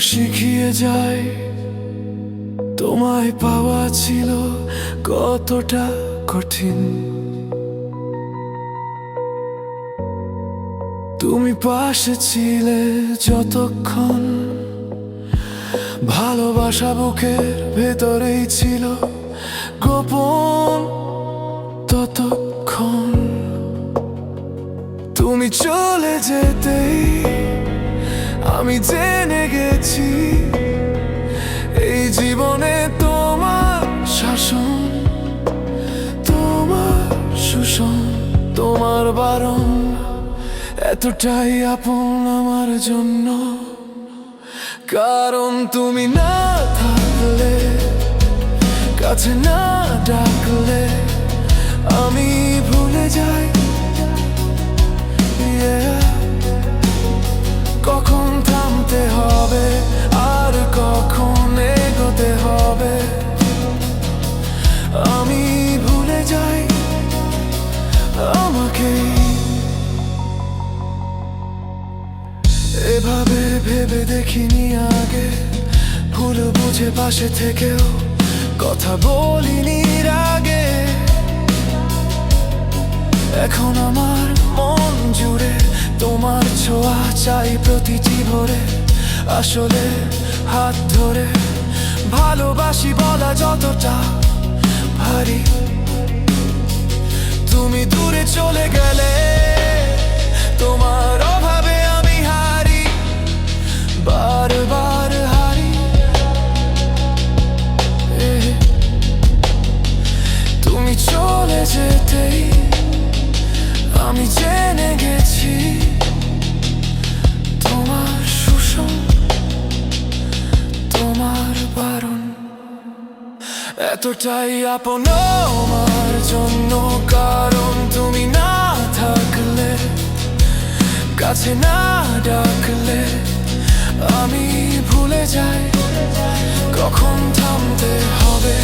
শিখিয়ে যায়। তোমায় পাওয়া ছিল কতটা কঠিন। তুমি পাশে ছিলে যতক্ষণ। ভালোবাসা বুকের ভেতরেই ছিল গোপন ততক্ষণ। তুমি চলে যেতেই আমি জেনে গেছি, এই জীবনে তোমার শাসন, তোমার শোষণ, তোমার বারণ, এতটাই আপন আমার জন্য। কারণ তুমি না থাকলে, কাছে না ডাকলে, আমি এভাবে ভেবে দেখিনি আগে। ভুল বুঝে পাশে থেকেও কথা বলিনি আগে। এখন আমার মন জুড়ে তোমার ছোঁয়া চাই প্রতিটি ভোরে আসলে হাত ধরে ভালোবাসি বলা যতটা ভারী। তুমি দূরে চলে গেলে, তোমার অভাবে আমি হারি, বারবার হারি। তুমি চলে যেতেই আমি জেনে গেছি, তোমার শোষণ তোমার বারণ। এতটাই আপন আমার কাছে না ডাকলে আমি ভুলে যাই। কখন থামতে হবে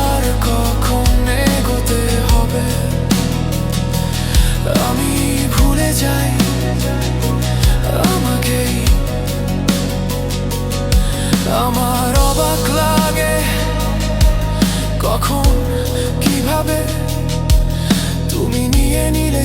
আর কখন এগোতে হবে? আমি ভুলে যাই আমাকেই। আমার অবাক লাগে কখন, কীভাবে তুমি নিয়ে নিলে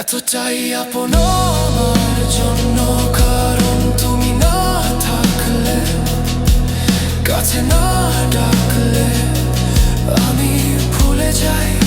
এতটাই আপন আমার জন্য কারণ তুমি না থাকলে কাছে না ডাকলে আমি ভুলে যাই।